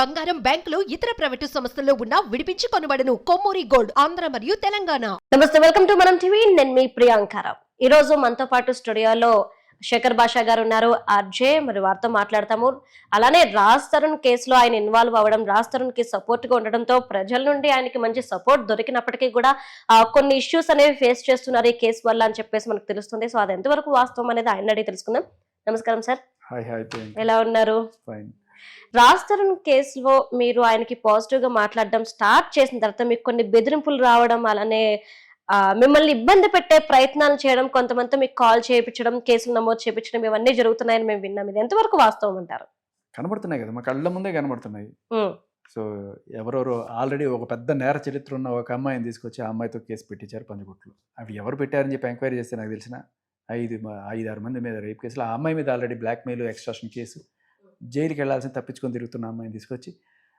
బంగారం బ్యాంకులు ఇతర ప్రైవేటు సంస్థల్లో ఉన్న విడిపించి కొనబడను కొమ్మూరి గోల్డ్ ఆంధ్ర మరియు తెలంగాణ. నమస్తే వెల్కమ్ టు మనం టీవీ. నేను మీ ప్రియాంకారావు ఈ రోజు మనతో పాటు స్టూడియోలో శేఖర్ బాషా గారు ఉన్నారు ఆర్జే. మరి వారితో మాట్లాడతాము. అలానే రాజ్ తరుణ్ కేసులో ఆయన ఇన్వాల్వ్ అవ్వడం రాజ్ తరుణ్కి సపోర్ట్గా ఉండడంతో ప్రజల నుండి ఆయనకి మంచి సపోర్ట్ దొరికినప్పటికీ కూడా ఆ, కొన్ని ఇష్యూస్ అనేవి ఫేస్ చేస్తున్నారు ఈ కేసు వల్ల అని చెప్పేసి మనకు తెలుస్తుంది. సో అది ఎంతవరకు వాస్తవం అనేది ఆయన అడిగి తెలుసుకుందాం. నమస్కారం సార్. ఎలా ఉన్నారు? ఫైన్ రాజ్ తరుణ్ కేసులో మీరు ఆయనకి పాజిటివ్గా మాట్లాడడం స్టార్ట్ చేసిన తర్వాత మీకు కొన్ని బెదిరింపులు రావడం అలానే మిమ్మల్ని ఇబ్బంది పెట్టే ప్రయత్నాలు చేయడం కొంతమంది మీకు కాల్ చేయించడం కేసులు నమోదు చేయించడం ఇవన్నీ జరుగుతున్నాయని మేము విన్నాం. ఇది ఎంతవరకు వాస్తవం అంటారు? కనబడుతున్నాయి కదా మా కళ్ళ ముందే కనబడుతున్నాయి. సో ఎవరెవరో ఆల్రెడీ ఒక పెద్ద నేర చరిత్ర ఉన్న ఒక అమ్మాయిని తీసుకొచ్చి ఆ అమ్మాయితో కేసు పెట్టించారు పంజగుట్లు. అవి ఎవరు పెట్టారని చెప్పి ఎంక్వైరీ చేస్తే నాకు తెలిసిన ఐదు మ- ఐదు ఆరు మంది మీద రేప్ కేసులు. ఆ అమ్మాయి మీద already blackmail extortion case. జైలుకి వెళ్ళాల్సిన తప్పించుకొని తిరుగుతున్న అమ్మాయిని తీసుకొచ్చి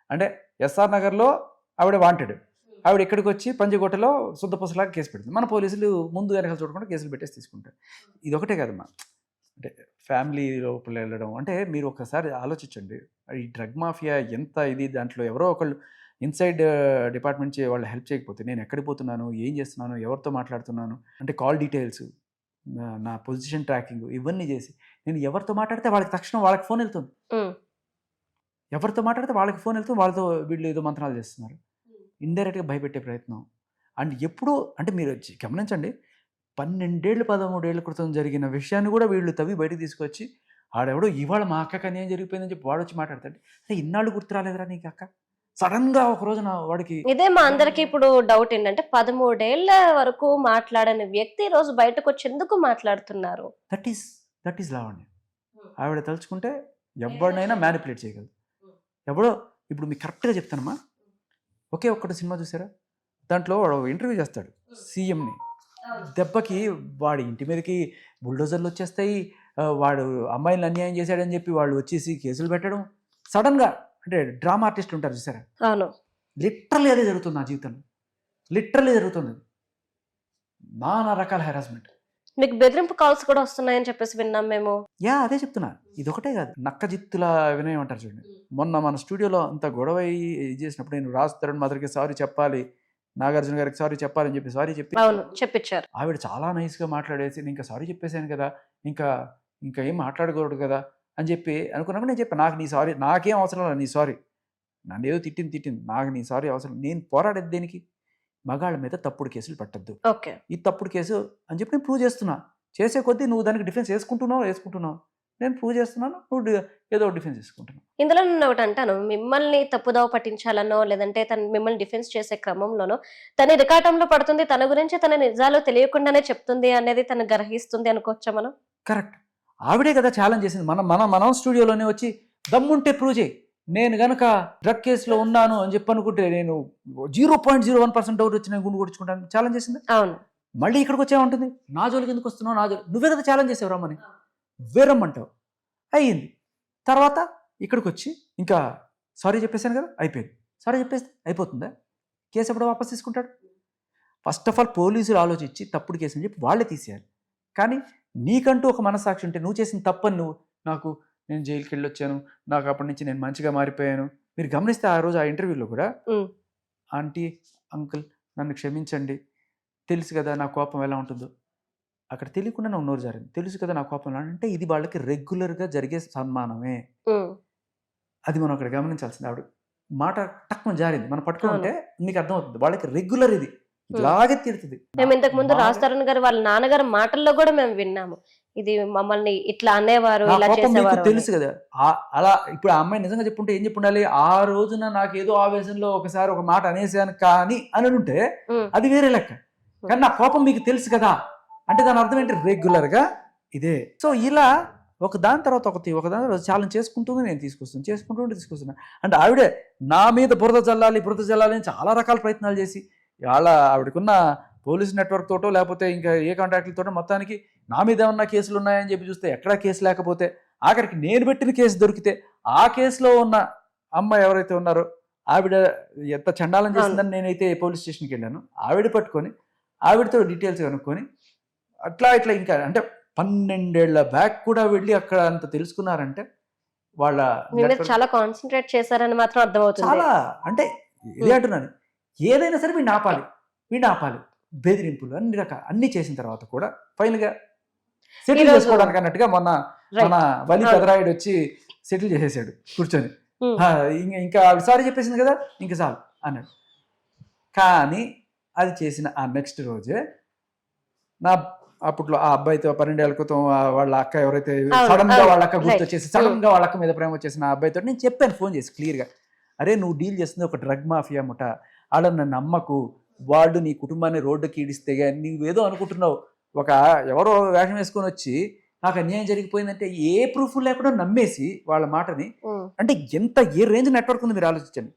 అంటే ఎస్ఆర్ నగర్లో ఆవిడ వాంటెడ్ ఆవిడ ఇక్కడికి వచ్చి పంజగుట్టలో శుద్ధపూసలాగా కేసు పెడుతుంది. మన పోలీసులు ముందు వెనకాల చూడకుండా కేసులు పెట్టేసి తీసుకుంటారు. ఇది ఒకటే కదమ్మా అంటే ఫ్యామిలీ లోపల వెళ్ళడం అంటే మీరు ఒకసారి ఆలోచించండి. ఈ డ్రగ్ మాఫియా ఎంత ఇది దాంట్లో ఎవరో ఒకళ్ళు ఇన్సైడ్ డిపార్ట్మెంట్ వాళ్ళు హెల్ప్ చేయకపోతే నేను ఎక్కడికి పోతున్నాను ఏం చేస్తున్నాను ఎవరితో మాట్లాడుతున్నాను అంటే కాల్ డీటెయిల్స్ నా పొజిషన్ ట్రాకింగ్ ఇవన్నీ చేసి నేను ఎవరితో మాట్లాడితే వాళ్ళకి తక్షణం వాళ్ళకి ఫోన్ వెళ్తుంది. ఎవరితో మాట్లాడితే వాళ్ళకి ఫోన్ వెళ్తుంది వాళ్ళతో వీళ్ళు ఏదో మంత్రాలు చేస్తున్నారు. ఇండైరెక్ట్గా భయపెట్టే ప్రయత్నం. అండ్ ఎప్పుడు అంటే మీరు వచ్చి గమనించండి పన్నెండేళ్ళు పదమూడేళ్ళ క్రితం జరిగిన విషయాన్ని కూడా వీళ్ళు తవ్వి బయటకు తీసుకొచ్చి ఆడెవడో ఇవాళ మా అక్కకి అన్యాయం జరిగిపోయిందని చెప్పి వాడు వచ్చి మాట్లాడతాడు. అరే ఇన్నాళ్ళు గుర్తు రాలేదురా నీకు అక్క? సడన్గా ఒక రోజున వాడికి ఇదే మా అందరికి ఇప్పుడు డౌట్ ఏంటంటే పదమూడేళ్ళ వరకు మాట్లాడని వ్యక్తి ఈ రోజు బయటకు వచ్చి ఎందుకు మాట్లాడుతున్నారు? That is that is Lavanya. ఆవిడ తలుచుకుంటే ఎవరినైనా మ్యానిపులేట్ చేయగలదు. ఎవడో ఇప్పుడు మీకు కరెక్ట్గా చెప్తానమ్మా. ఒకే ఒక్కటి సినిమా చూసారా? దాంట్లో వాడు ఇంటర్వ్యూ చేస్తాడు సీఎంని. దెబ్బకి వాడి ఇంటి మీదకి బుల్డోజర్లు వచ్చేస్తాయి వాడు అమ్మాయిని అన్యాయం చేశాడని చెప్పి వాళ్ళు వచ్చేసి కేసులు పెట్టడం. సడన్గా అంటే డ్రామా ఆర్టిస్ట్ ఉంటారు చూసారా? అవును. లిటరల్లీ అదే జరుగుతుంది నా జీవితంలో. లిటరల్లీ జరుగుతుంది. నానా రకాల హెరాస్మెంట్. మీకు బెదిరింపు కాల్స్ కూడా వస్తున్నాయని చెప్పేసి విన్నాం మేము. యా అదే చెప్తున్నా. ఇది ఒకటే కాదు. నక్క జిత్తుల వినయం అంటారు చూడండి. మొన్న మన స్టూడియోలో అంత గొడవ చేసినప్పుడు నేను రాజ్ తరుణ్ మదర్కి సారీ చెప్పాలి నాగార్జున గారికి సారీ చెప్పాలని చెప్పి సారీ చెప్పి అవును చెప్పించారు. ఆవిడ చాలా నైస్గా మాట్లాడేసి నేను ఇంకా సారీ చెప్పేశాను కదా ఇంకా ఇంకా ఏం మాట్లాడకూడదు కదా అని చెప్పి అనుకున్నప్పుడు నేను చెప్పాను నాకు నీ సారీ నాకేం అవసరం లేదు నీ సారీ. నన్ను ఏదో తిట్టింది తిట్టింది. నాకు నీ సారీ అవసరం నేను పోరాడేది దేనికి? మగాళ్ళ మీద తప్పుడు కేసులు పెట్టద్దు. ఓకే. ఈ తప్పుడు కేసు అని చెప్పి నేను ప్రూవ్ చేస్తున్నా. చేసే కొద్దీ నువ్వు దానికి డిఫెన్స్ వేసుకుంటున్నావు వేసుకుంటున్నావు? నేను ప్రూవ్ చేస్తున్నాను నువ్వు ఏదో డిఫెన్స్ వేసుకుంటున్నావు. ఇందులో నేను ఒకటి అంటాను. మిమ్మల్ని తప్పుదోవ పట్టించాలనో లేదంటే తను మిమ్మల్ని డిఫెన్స్ చేసే క్రమంలోనో తన ఇరకాటంలో పడుతుంది తన గురించి తన నిజాలు తెలియకుండానే చెప్తుంది అనేది తను గ్రహిస్తుంది అనుకోవచ్చా మనం? కరెక్ట్. ఆవిడే కదా ఛాలెంజ్ చేసింది. మనం మనం మనం స్టూడియోలోనే వచ్చి దమ్ముంటే ప్రూవ్ చేయి. నేను గనక డ్రగ్ కేసులో ఉన్నాను అని చెప్పి అనుకుంటే నేను zero point zero one percent doubt వచ్చి నేను గుండు కొడుచుకుంటాను ఛాలెంజ్ చేసింది? అవును. మళ్ళీ ఇక్కడికి వచ్చే ఉంటుంది నా జోలికి ఎందుకు వస్తున్నావు? నా జోలి నువ్వే కదా ఛాలెంజ్ చేసావు రమ్మని. వేరమ్మంటావు అయ్యింది. తర్వాత ఇక్కడికి వచ్చి ఇంకా సారీ చెప్పేశాను కదా అయిపోయింది. సారీ చెప్పేస్తే అయిపోతుందా? కేసు ఎప్పుడు వాపస్ తీసుకుంటాడు? ఫస్ట్ ఆఫ్ ఆల్ పోలీసులు ఆలోచించి తప్పుడు కేసు అని చెప్పి వాళ్ళే తీసేయాలి. కానీ నీకంటూ ఒక మనసాక్షి ఉంటే నువ్వు చేసిన తప్పని నువ్వు నాకు నేను జైలుకి వెళ్ళి వచ్చాను నాకు అప్పటి నుంచి నేను మంచిగా మారిపోయాను. మీరు గమనిస్తే ఆ రోజు ఆ ఇంటర్వ్యూలో కూడా. ఆంటీ అంకుల్ నన్ను క్షమించండి. తెలుసు కదా నా కోపం ఎలా ఉంటుందో. అక్కడ తెలియకుండా నా నోరు జారింది. తెలుసు కదా నా కోపం ఎలా అంటే ఇది వాళ్ళకి రెగ్యులర్గా జరిగే సన్మానమే. అది మనం అక్కడ గమనించాల్సింది. ఆవిడ మాట టక్కున జారింది. మనం పట్టుకుని ఉంటే మీకు అర్థమవుతుంది. వాళ్ళకి రెగ్యులర్ ఇది. ఇలాగే తిడుతుంది మేము ఇంతకు ముందు రాజ్ తరుణ్ గారు వాళ్ళ నాన్నగారి మాటల్లో కూడా మేము విన్నాము. ఇది మమ్మల్ని ఇట్లా అనేవారు ఇలా చేసేవారు. తెలుసు కదా? అలా ఇప్పుడు ఆ అమ్మాయి నిజంగా చెప్పుంటే ఏం చెప్పుండాలి? ఆ రోజున నాకు ఏదో ఆవేశంలో ఒకసారి ఒక మాట అనేసాను కానీ అని ఉంటే. అది వేరే లెక్క. కానీ నా కోపం మీకు తెలుసు కదా? అంటే దాని అర్థం ఏంటి? రెగ్యులర్గా ఇదే. సో ఇలా ఒక దాని తర్వాత ఒకటి ఒక దాని తర్వాత ఛాలెంజ్ చేసుకుంటూనే నేను తీసుకొస్తాను చేసుకుంటూ తీసుకొస్తున్నా. అంటే ఆవిడే నా మీద బురద జల్లాలి బురద జల్లాలి అని చాలా రకాల ప్రయత్నాలు చేసి వాళ్ళ ఆవిడకున్న పోలీస్ నెట్వర్క్ తోటో లేకపోతే ఇంకా ఏ కాంటాక్ట్లతోటో మొత్తానికి నా మీద ఏమన్నా కేసులు ఉన్నాయని చెప్పి చూస్తే ఎక్కడా కేసు లేకపోతే ఆఖరికి నేను పెట్టిన కేసు దొరికితే ఆ కేసులో ఉన్న అమ్మాయి ఎవరైతే ఉన్నారో ఆవిడ ఎంత చండాలం చేసిందని నేనైతే పోలీస్ స్టేషన్కి వెళ్ళాను. ఆవిడ పట్టుకొని ఆవిడతో డీటెయిల్స్ కనుక్కొని అట్లా ఇట్లా ఇంకా అంటే పన్నెండేళ్ళ బ్యాక్ కూడా వెళ్ళి అక్కడ అంత తెలుసుకున్నారంటే వాళ్ళ చాలా కాన్సన్ట్రేట్ చేశారని మాత్రం అర్థమవుతుంది. చాలా అంటే ఇదే. అంటున్నాను. ఏదైనా సరే వీడిని ఆపాలి. వీడిని ఆపాలి. బెదిరింపులు అన్ని రకాల అన్ని చేసిన తర్వాత కూడా ఫైనల్గా సెటిల్ చేసుకోవడానికి అన్నట్టుగా మొన్న. మన వలి. పెదరాయుడు వచ్చి సెటిల్ చేసేసాడు కూర్చొని ఉమ్. "ఆ, ఇంక సారీ చెప్పేసింది కదా ఇంక చాలు అన్నాడు కానీ అది చేసిన ఆ నెక్స్ట్ రోజే నా అప్పట్లో ఆ అబ్బాయితో పన్నెండేళ్ళ క్రితం వాళ్ళ అక్క ఎవరైతే సడన్గా. వాళ్ళ అక్క Right. గుర్తొచ్చేసి సడన్గా వాళ్ళ అక్క మీద ప్రేమ వచ్చేసిన ఆ అబ్బాయితో నేను చెప్పాను ఫోన్ చేసి క్లియర్గా అరే నువ్వు డీల్ చేస్తుంది ఒక డ్రగ్ మాఫియా ముఠ నన్ను నమ్మకు వాడు నీ కుటుంబాన్ని రోడ్డుకి ఈడిస్తే గాని నువ్వేదో అనుకుంటున్నావు. ఒక ఎవరో వేషం వేసుకొని వచ్చి నాకు అన్యాయం జరిగిపోయిందంటే ఏ ప్రూఫ్ లేకుండా నమ్మేసి వాళ్ళ మాటని. అంటే ఎంత ఏ రేంజ్ నెట్వర్క్ ఉంది మీరు ఆలోచించండి.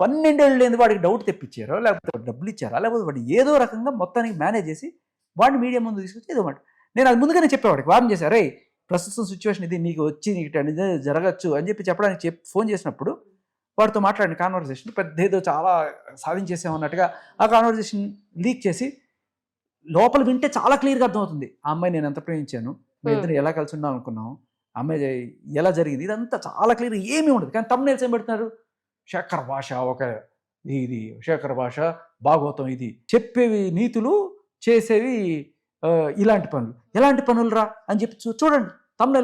పన్నెండేళ్ళు లేని వాడికి డౌట్ తెప్పించారో? లేకపోతే డబ్బులు ఇచ్చారా? లేకపోతే వాడు ఏదో రకంగా మొత్తానికి మేనేజ్ చేసి వాడిని మీడియా ముందు తీసుకొచ్చి ఏదో మాట. నేను అది ముందుగానే చెప్పేవాడికి వార్న్ చేశారు ప్రస్తుతం సిచ్యువేషన్ ఇది నీకు వచ్చి నీకు జరగచ్చు అని చెప్పి చెప్పడానికి చెప్ ఫోన్ చేసినప్పుడు వాడితో మాట్లాడిన కాన్వర్సేషన్ పెద్ద ఏదో చాలా సాధించేసామన్నట్టుగా ఆ కాన్వర్సేషన్ లీక్ చేసి లోపల వింటే చాలా క్లియర్గా అర్థమవుతుంది. ఆ అమ్మాయి నేను ఎంత ప్రేమించాను? మీ ఇద్దరు ఎలా కలిసి ఉన్నాం అనుకున్నాం? అమ్మాయి ఎలా జరిగింది? ఇదంతా చాలా క్లియర్ ఏమీ ఉండదు. కానీ తమ్మునేల్స్ ఏం పెడుతున్నారు శేఖర్ భాష ఒక ఇది శేఖర్ భాష భాగవతం ఇది. చెప్పేవి నీతులు చేసేవి ఇలాంటి పనులు. ఎలాంటి పనులు రా అని చెప్పి చూడండి.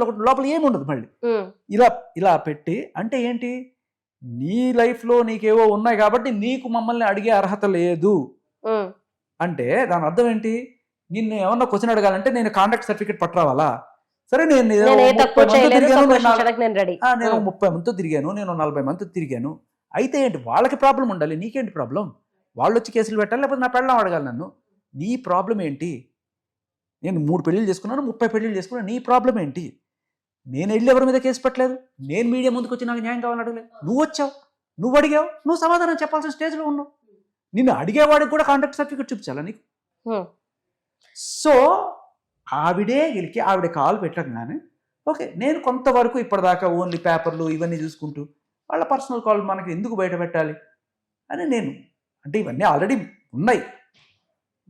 ఒకటి లోపల ఏమి ఉండదు మళ్ళీ. ఉమ్. ఇలా ఇలా పెట్టి అంటే ఏంటి? నీ లైఫ్లో నీకేవో ఉన్నాయి కాబట్టి నీకు మమ్మల్ని అడిగే అర్హత లేదు. అంటే దాని అర్థం ఏంటి? నిన్ను ఏమన్నా క్వశ్చన్ అడగాలంటే నేను కాంటాక్ట్ సర్టిఫికేట్ పట్టరావాలా? సరే నేను నేను ముప్పై చేయలేదు తిరిగాను, నేను నలభై మందితో తిరిగాను. అయితే ఏంటి? వాళ్ళకి ప్రాబ్లం ఉండాలి. నీకేంటి ప్రాబ్లం వాళ్ళు వచ్చి కేసులు పెట్టాలి లేకపోతే నా పెళ్ళం అడగాలి నన్ను. నీ ప్రాబ్లం ఏంటి? నేను మూడు పెళ్ళిళ్ళు చేసుకున్నాను ముప్పై పెళ్ళిళ్ళు చేసుకున్నాను నీ ప్రాబ్లం ఏంటి? నేను వెళ్ళి ఎవరి మీద కేసు పెట్టలేదు? నేను మీడియా ముందుకు వచ్చి నాకు న్యాయం కావాలని అడగలేదు. నువ్వు వచ్చావు. నువ్వు అడిగావు. నువ్వు సమాధానం చెప్పాల్సిన స్టేజ్లో ఉన్నావు. నిన్ను అడిగేవాడికి కూడా కాంటాక్ట్ సర్టిఫికేట్ చూపించాలా నీకు. సో ఆవిడే గెలికి ఆవిడ కాల్ పెట్టగానే ఓకే నేను కొంతవరకు ఇప్పటిదాకా ఓన్లీ పేపర్లు ఇవన్నీ చూసుకుంటూ వాళ్ళ పర్సనల్ కాల్ మనకి ఎందుకు బయట పెట్టాలి? అని నేను అంటే ఇవన్నీ ఆల్రెడీ ఉన్నాయి.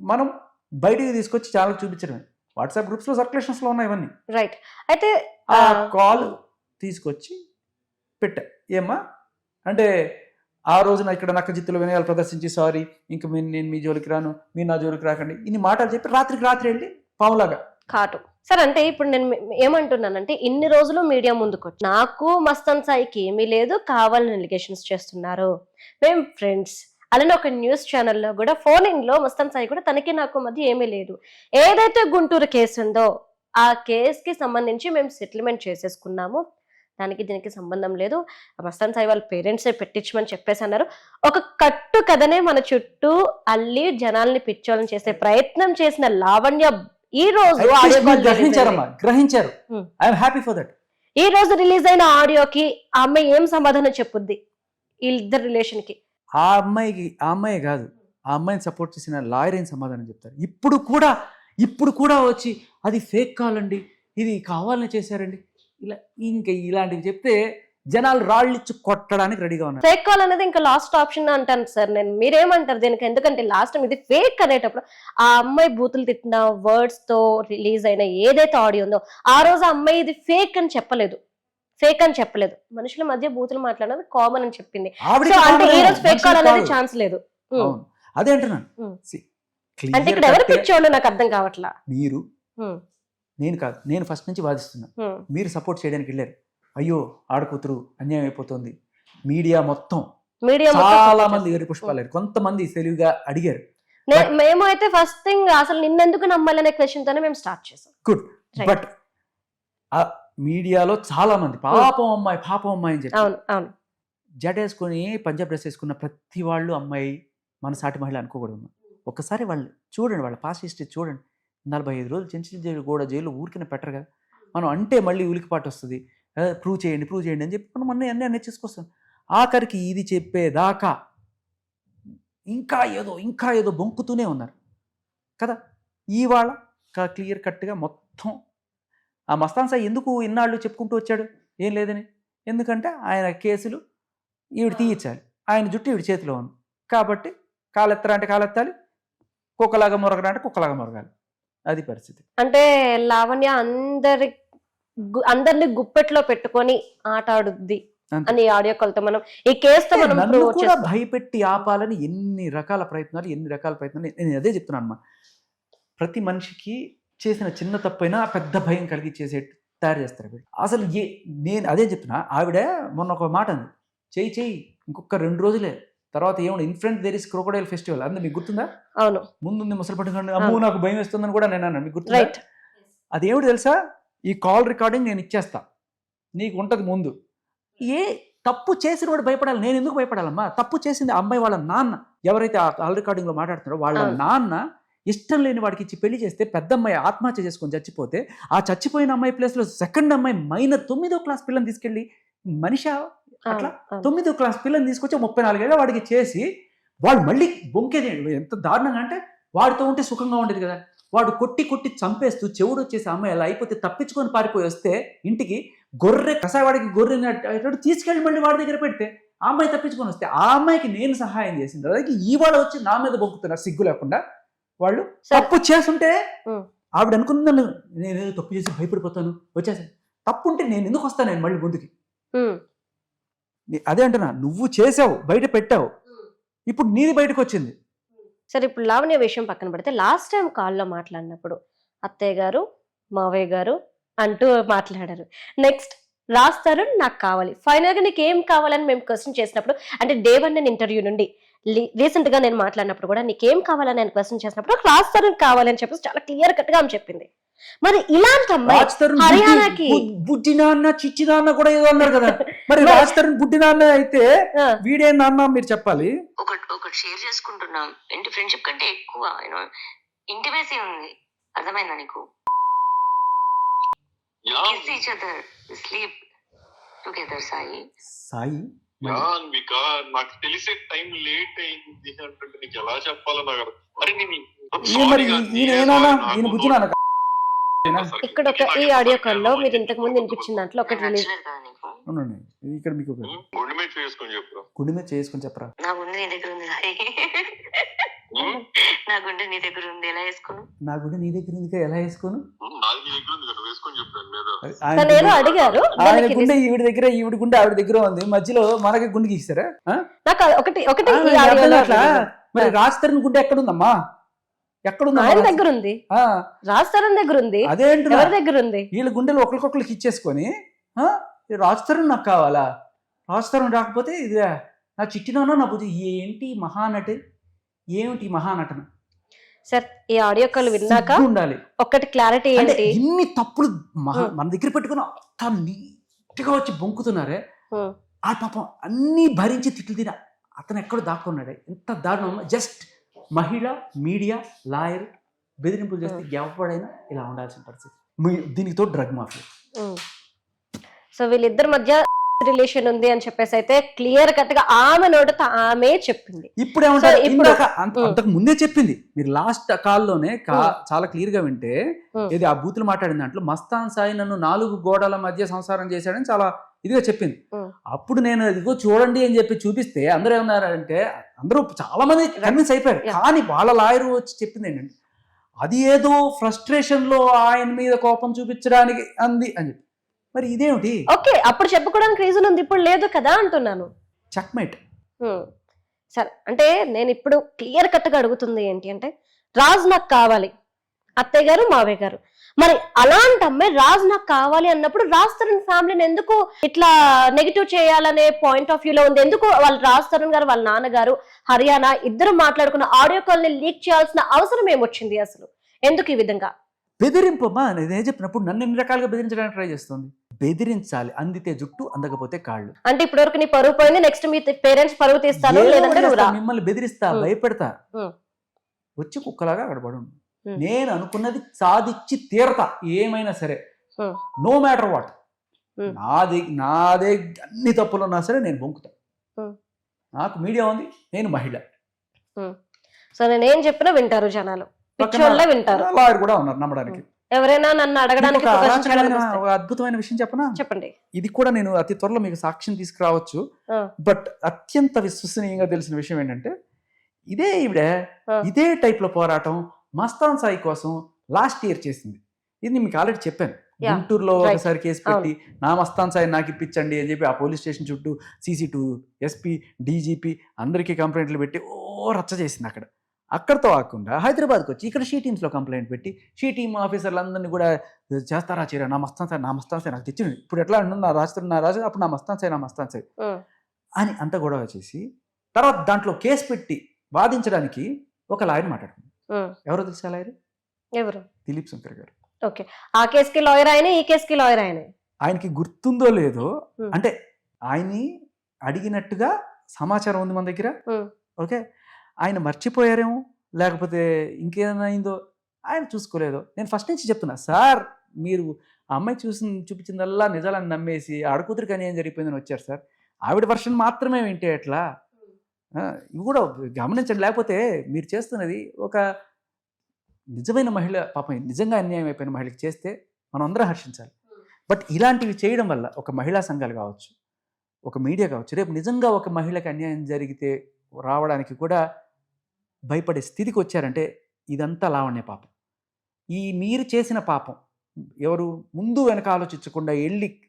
మనం బయటికి తీసుకొచ్చి ఛానల్ చూపించడమే. వాట్సాప్ గ్రూప్స్లో సర్క్యులేషన్స్లో ఉన్నాయి ఇవన్నీ. రైట్ అయితే ఆ కాల్ తీసుకొచ్చి పెట్టా. ఏమ్మా? అంటే ఆ రోజున ఇక్కడ నక్క జిత్తులు వినయాలు ప్రదర్శించి సారీ ఇంక మీ- నేను మీ జోలికి రాను మీరు నా జోలికి రాకండి. ఇన్ని మాటలు చెప్పి రాత్రికి రాత్రి వెళ్ళి పావులాగా కాటు సరే అంటే ఇప్పుడు నేను ఏమంటున్నానంటే ఇన్ని రోజులు మీడియా ముందుకు నాకు మస్తన్ సాయికి ఏమీ లేదు కావాలని ఎలిగేషన్స్ చేస్తున్నారు. మేము ఫ్రెండ్స్ అలానే ఒక న్యూస్ ఛానల్లో కూడా ఫోనింగ్లో మస్తన్ సాయి కూడా తనకి నాకు మధ్య ఏమీ లేదు. ఏదైతే గుంటూరు కేసు ఉందో ఆ కేసుకి సంబంధించి మేము సెటిల్మెంట్ చేసేసుకున్నాము. దానికి దీనికి సంబంధం లేదు. మస్తాన్ సాయి వాళ్ళ పేరెంట్స్ పెట్టించమని చెప్పేసి అన్నారు. ఒక కట్టు కథనే మన చుట్టూ అల్లి జనాల్ని పిచ్చోళ్ళని చేసే ప్రయత్నం చేసిన లావణ్య ఈ రోజు. గ్రహించారు. ఐఎమ్ హ్యాపీ ఫర్ దట్ ఈ రోజు రిలీజ్ అయిన ఆడియోకి ఆ అమ్మాయి ఏం సమాధానం చెప్పుద్ది? వీళ్ళిద్దరు రిలేషన్కి ఆ అమ్మాయికి ఆ అమ్మాయి కాదు ఆ అమ్మాయిని సపోర్ట్ చేసిన లాయర్ ఏం సమాధానం చెప్తారు? ఇప్పుడు కూడా ఇప్పుడు కూడా వచ్చి అది ఫేక్ కాలండి ఇది కావాలని చేశారండి. ఇలా ఇంకా ఇలాంటివి చెప్తే జనాలు రాళ్ళిచ్చి కొట్టడానికి రెడీగా ఉన్నారు. ఫేక్ కాల్ అనేది ఇంకా లాస్ట్ ఆప్షన్ అంటాను సార్ నేను. మీరేమంటారు దీనికి? ఎందుకంటే లాస్ట్ ఇది ఫేక్ అనేటప్పుడు ఆ అమ్మాయి బూతులు తిట్టిన వర్డ్స్తో రిలీజ్ అయిన ఏదైతే ఆడియో ఉందో ఆ రోజు ఆ అమ్మాయి ఇది ఫేక్ అని చెప్పలేదు. ఫేక్ అని చెప్పలేదు. మనుషుల మధ్య బూతులు మాట్లాడడం కామన్ అని చెప్పింది. ఆవిడకి సో అంటే ఈ కావాలి, రోజు ఫేక్ కాల్ మనుషులకు అనేది కాదు. ఛాన్స్ లేదు. అదే అంటున్నాను. అంటే ఇక్కడ ఎవరు పిచ్చోళ్ళు నాకు అర్థం కావట్లా? మీరు. నేను కాదు నేను ఫస్ట్ నుంచి వాదిస్తున్నా. మీరు సపోర్ట్ చేయడానికి వెళ్ళారు. అయ్యో ఆడకూతురు అన్యాయం అయిపోతుంది. మీడియా మొత్తం మీడియా చాలా మంది. ఎరి పుష్పాలేరు. కొంతమంది తెలివిగా అడిగారు. మేము అయితే ఫస్ట్ థింగ్ అసలు నిన్నెందుకు నమ్మాలనే క్వశ్చన్ తోనే మేము స్టార్ట్ చేసాం. గుడ్. బట్ మీడియాలో చాలా మంది పాపం అమ్మాయి పాపం అమ్మాయి అని చెప్పి అవును అవును. జడేసుకొని పంజాబ్ డ్రెస్ వేసుకున్న ప్రతి వాళ్ళు అమ్మాయి మన సాటి మహిళ అనుకోకూడదు ఒక్కసారి వాళ్ళు చూడండి వాళ్ళ పాస్ట్ హిస్టరీ చూడండి. నలభై ఐదు రోజులు చెంచి జైలు కూడా జైలు ఊరికిన పెట్టరు కదా. మనం అంటే మళ్ళీ ఉలికిపాటు వస్తుంది. ప్రూవ్ చేయండి ప్రూవ్ చేయండి అని చెప్పి మనం అన్నీ అన్నీ అన్నీ చేసుకొస్తాం. ఆఖరికి ఇది చెప్పేదాకా ఇంకా ఏదో ఇంకా ఏదో బొంకుతూనే ఉన్నారు. కదా? ఇవాళ క్లియర్ కట్గా మొత్తం ఆ మస్తాన్ సాయి ఎందుకు ఇన్నాళ్ళు చెప్పుకుంటూ వచ్చాడు? ఏం లేదని? ఎందుకంటే ఆయన కేసులు ఈవిడ తీయించాలి ఆయన జుట్టు ఈవిడ చేతిలో ఉంది. కాబట్టి కాలెత్తరా అంటే కాలెత్తాలి కుక్కలాగా మొరగరా అంటే కుక్కలాగా మొరగాలి. అది పరిస్థితి. అంటే లావణ్య అందరి అందరిని గుప్పెట్లో పెట్టుకొని ఆట ఆడుద్ది. అని ఆడియో కాల్తో మనం ఈ కేసుతో మనం కూడా. భయపెట్టి ఆపాలని ఎన్ని రకాల ప్రయత్నాలు ఎన్ని రకాల ప్రయత్నాలు నేను- నేను అదే చెప్తున్నాను అమ్మా ప్రతి మనిషికి చేసిన చిన్న తప్పైనా పెద్ద భయం కలిగి చేసే తయారు చేస్తారు వీళ్ళు. అసలు ఏ నేను అదే చెప్తున్నా ఆవిడ మొన్న ఒక మాట అంది. చెయ్యి చెయ్యి ఇంకొక రెండు రోజులే తర్వాత ఏమన్నా in front there is crocodile festival అంది మీకు గుర్తుందా? అవును. ముందుంది ముసలి పట్టుకోండి అమ్మో నాకు భయం వేస్తుందని కూడా నేను అన్నాను. మీకు గుర్తుందా? రైట్ అదేమిటి తెలుసా? ఈ కాల్ రికార్డింగ్ నేను ఇచ్చేస్తా. నీకు ఉంటది ముందు. ఏ తప్పు చేసిన వాడు భయపడాలి నేను ఎందుకు భయపడాలమ్మా? తప్పు చేసింది అమ్మాయి వాళ్ళ నాన్న. ఎవరైతే ఆ కాల్ రికార్డింగ్లో మాట్లాడుతున్నారో వాళ్ళ. నాన్న ఇష్టం లేని వాడికి ఇచ్చి పెళ్ళి చేస్తే పెద్ద అమ్మాయి ఆత్మహత్య చేసుకొని చచ్చిపోతే ఆ చచ్చిపోయిన అమ్మాయి ప్లేస్లో సెకండ్ అమ్మాయి మైనర్ తొమ్మిదో క్లాస్ పిల్లని తీసుకెళ్ళి మనిషి? అట్లా? తొమ్మిదో క్లాస్ పిల్లని తీసుకొచ్చి ముప్పై నాలుగేళ్ళ వాడికి చేసి వాడు మళ్ళీ బొంకేది ఎంత దారుణంగా అంటే వాడితో ఉంటే సుఖంగా ఉండేది కదా. వాడు కొట్టి కొట్టి చంపేస్తూ చెవుడు వచ్చేసి అమ్మాయి అలా అయిపోతే తప్పించుకొని పారిపోయి వస్తే ఇంటికి గొర్రె అట్ట- అటు తీసుకెళ్ళి మళ్ళీ వాడి దగ్గర పెడితే ఆ అమ్మాయి తప్పించుకొని వస్తే ఆ అమ్మాయికి నేను సహాయం చేసిన తర్వాత ఇవాళ వచ్చి నా మీద బొక్కుతున్నారు సిగ్గు లేకుండా. వాళ్ళు. తప్పు చేస్తుంటే. ఆవిడ అనుకుంది నన్ను నేనేదో తప్పు చేసి భయపడిపోతాను వచ్చేసి తప్పు ఉంటే నేను ఎందుకు వస్తాను నేను మళ్ళీ ముందుకి? అదే అంటున్నా నువ్వు చేసావు బయట పెట్టావు. ఇప్పుడు నీది బయటకు వచ్చింది. సరే ఇప్పుడు లావణ్య విషయం పక్కన పెడితే లాస్ట్ టైం కాల్లో మాట్లాడినప్పుడు అత్తయ్య గారు మావయ్య గారు అంటూ మాట్లాడారు. నెక్స్ట్ రాస్తారు నాకు కావాలి. ఫైనల్గా నీకు ఏం కావాలని మేము క్వశ్చన్ చేసినప్పుడు అంటే డే వన్ నేను ఇంటర్వ్యూ నుండి రీసెంట్గా నేను మాట్లాడినప్పుడు కూడా నీకేం కావాలని నేను క్వశ్చన్ చేసినప్పుడు రాస్తారు కావాలని చెప్పేసి చాలా క్లియర్ కట్గా ఆమె చెప్పింది. మరి ఇలాంటి అమ్మాయి తరుణ్ హర్యానాకి- బుడ్డి- నాన్న చిచ్చి నాన్న కూడా ఏదో అన్నారు కదా. మరి రాజ్ తరుణ్ బుడ్డి నాన్న అయితే వీడే నాన్న మీరు చెప్పాలి? ఒకటి ఒకటి షేర్ చేసుకుంటున్నాం. ఇంటి ఫ్రెండ్షిప్ కంటే ఎక్కువ ఇంటిమేసీ ఉంది. అర్థమైందా నీకు? Yeah. Kiss each other sleep together Sai. Sai? Anvika నాకు తెలిసే టైం లేట్ అయింది అంటే నీకు ఎలా చెప్పాలో నాకు అరే నేను ఇక్కడ ఒక ఈ ఆడియో కాల్లో మీరు ఇంతకు ముందు వినిపించిన దాంట్లో ఒకటి రిలీజ్ అవునండి. ఇక్కడ మీకు ఉమ్, గుండె మీద చేసుకొని చెప్పు గుడి మీద చేసుకొని చెప్పరా? నా గుండె దగ్గర ఉంది నా గుండె నీ దగ్గర ఉంది ఎలా వేసుకోను? నా గుడి నీ దగ్గర ఉంది ఎలా వేసుకోను? ఆయన గుండె- అడిగారు ఆయన దానికి గుండె ఈవిడ దగ్గర ఈవిడ గుండె ఆవిడ దగ్గర ఉంది. మధ్యలో మనకి గుండె గీస్తారా ఆ? నాకు ఒకటి ఒకటి కావట్లా. మరి రాజ్ తరుణ్ గుండె ఎక్కడుందమ్మా? ఎక్కడుందమ్మా ఆయన దగ్గర ఉంది ఆ, రాస్తారన్ దగ్గర ఉంది. అదే అంటున్నా. ఎవరి దగ్గర ఉంది? వీళ్ళ గుండెలు ఒకరికొకరికి ఇచ్చేసుకొని ఆ, ఈ రాజ్ తరుణ్ నాకు కావాలా? రాజ్ తరుణ్ రాకపోతే ఇది నా చిట్టినానో నా బుద్ధి? ఏంటి ఈ మహానటి? ఏమిటి మహానటన? సార్ ఈ ఆడియో కాల్ విన్నాక ఉండాలి. ఒక్కటి క్లారిటీ ఏంటి? ఇన్ని తప్పులు. మన దగ్గర పెట్టుకుని అంత నీట్గా వచ్చి బొంకుతున్నారే. ఆ పాపం అన్నీ భరించి తిట్లు తిన అతను ఎక్కడో దాక్కున్నాడే. ఎంత దారుణం. జస్ట్ మహిళ మీడియా లాయర్ బెదిరింపులు చేస్తే ఎవడైనా ఇలా ఉండాల్సిన పరిస్థితి. తోడు డ్రగ్ మాఫియా. సో వీళ్ళిద్దరి మధ్య రిలేషన్ ఉంది అని చెప్పేసి అయితే క్లియర్ కట్గా ఆమె నోటితో ఆమె చెప్పింది ఇప్పుడు. అంతకు ముందే చెప్పింది మీరు లాస్ట్ కాల్లోనే కా- ఉం. చాలా క్లియర్గా వింటే. ఏది ఆ బూతులు మాట్లాడిన దాంట్లో మస్తాన్ సాయి నన్ను నాలుగు గోడల మధ్య సంసారం చేశాడని చాలా ఇదిగా చెప్పింది. అప్పుడు నేను ఇదిగో చూడండి అని చెప్పి చూపిస్తే అందరూ ఏమన్నారంటే అందరూ చాలా మంది కన్విన్స్ అయిపోయారు. కానీ వాళ్ళ లాయర్ వచ్చి చెప్పింది ఏంటంటే అది ఏదో ఫ్రస్ట్రేషన్లో ఆయన మీద కోపం చూపించడానికి అంది అని చెప్పి మరి ఇదేమిటి? ఓకే అప్పుడు చెప్పుకోవడానికి రీజన్ ఉంది ఇప్పుడు లేదు కదా అంటున్నాను. చెక్మేట్. సరే అంటే నేను ఇప్పుడు క్లియర్ కట్గా అడుగుతుంది ఏంటి అంటే రాజు నాకు కావాలి అత్తయ్య గారు మావయ్య గారు. మరి అలాంటి అమ్మాయి రాజు నాకు కావాలి అన్నప్పుడు రాజ్ తరుణ్ ఫ్యామిలీని ఎందుకు ఇట్లా నెగిటివ్ చేయాలనే పాయింట్ ఆఫ్ వ్యూ లో ఉంది? ఎందుకు వాళ్ళు రాజ్ తరుణ్ గారు వాళ్ళ నాన్నగారు హర్యానా ఇద్దరు మాట్లాడుకున్న ఆడియో కాల్ని లీక్ చేయాల్సిన అవసరం ఏమొచ్చింది అసలు? ఎందుకు ఈ విధంగా? బెదిరింపు అమ్మా నేను ఏం చెప్పినప్పుడు నన్ను ఎన్ని రకాలుగా బెదిరించడానికి ట్రై చేస్తుంది? బెదిరించాలి. అందితే జుట్టు అందకపోతే కాళ్ళు. అంటే ఇప్పటివరకు నీ పరువు పోయింది నెక్స్ట్ మీ పేరెంట్స్ పరువు తీస్తాను లేదంటే మిమ్మల్ని బెదిరిస్తా. భయపెడతా. వచ్చి కుక్కలాగా అక్కడ పడు. నేను అనుకున్నది సాధించి తీరతా ఏమైనా సరే. No matter what. నాది నాదే అన్ని తప్పులు ఉన్నా సరే నేను బొంకుతా. నాకు మీడియా ఉంది నేను మహిళ. సో నేను ఏం చెప్పినా వింటారు జనాలు. పిచ్చోళ్ళే వింటారు. లాయర్ కూడా ఉన్నారు నమ్మడానికి. ఎవరైనా నన్ను అడగడానికి ఒక అద్భుతమైన విషయం చెప్పనా? చెప్పండి. ఇది కూడా నేను అతి త్వరలో మీకు సాక్ష్యం తీసుకురావచ్చు. బట్ అత్యంత విశ్వసనీయంగా తెలిసిన విషయం ఏంటంటే ఇదే ఈవిడ. ఇదే టైప్లో పోరాటం మస్తాన్ సాయి కోసం లాస్ట్ ఇయర్ చేసింది. ఇది మీకు ఆల్రెడీ చెప్పాను. గుంటూరులో. ఒకసారి కేసు పెట్టి నా మస్తాన్ సాయి నాకు ఇప్పించండి అని చెప్పి ఆ పోలీస్ స్టేషన్ చుట్టూ సీసీ టూ ఎస్పీ డీజీపీ అందరికీ కంప్లైంట్లు పెట్టి ఓ రచ్చ చేసింది అక్కడ. అక్కడతో ఆకుండా హైదరాబాద్కి వచ్చి ఇక్కడ షీ టీమ్స్లో కంప్లైంట్ పెట్టి షీ టీమ్ ఆఫీసర్లందరినీ కూడా చేస్తారా చీర? నా మస్తాన్ సాయి నా మస్తాన్ సాయి నాకు తెచ్చింది ఇప్పుడు ఎట్లా నా రాష్ట్రం నా రాజు అప్పుడు నా మస్తాన్ సాయి నా మస్తాన్ ఉమ్, అని అంత గొడవ చేసి తర్వాత దాంట్లో కేసు పెట్టి వాదించడానికి ఒక లాయర్ మాట్లాడుకుంది. ఎవరో తెలుసా లాయర్? ఎవరు? దిలీప్ శంకర్ గారు. ఆ కేసుకి లాయర్ ఆయన ఈ కేసుకి లాయర్ ఆయన? ఆయనకి గుర్తుందో లేదో. అంటే ఆయన్ని అడిగినట్టుగా సమాచారం ఉంది మన దగ్గర. ఓకే. ఆయన మర్చిపోయారేమో? లేకపోతే ఇంకేదైనా అయిందో? ఆయన చూసుకోలేదో. నేను ఫస్ట్ నుంచి చెప్తున్నా సార్ మీరు ఆ అమ్మాయి చూసి చూపించిందల్లా నిజాలని నమ్మేసి ఆడకూతురికి అని ఏం జరిగిపోయిందని వచ్చారు సార్. ఆవిడ వర్షన్ మాత్రమే వింటే ఎట్లా? ఇవి కూడా గమనించండి. లేకపోతే మీరు చేస్తున్నది ఒక నిజమైన మహిళ పాపం నిజంగా అన్యాయం అయిపోయిన మహిళకి చేస్తే మనం అందరం హర్షించాలి. బట్ ఇలాంటివి చేయడం వల్ల ఒక మహిళా సంఘాలు కావచ్చు ఒక మీడియా కావచ్చు రేపు నిజంగా ఒక మహిళకి అన్యాయం జరిగితే రావడానికి కూడా భయపడే స్థితికి వచ్చారంటే ఇదంతా లావణ్య పాపం. ఈ మీరు చేసిన పాపం ఎవరు ముందు వెనక ఆలోచించకుండా వెళ్ళి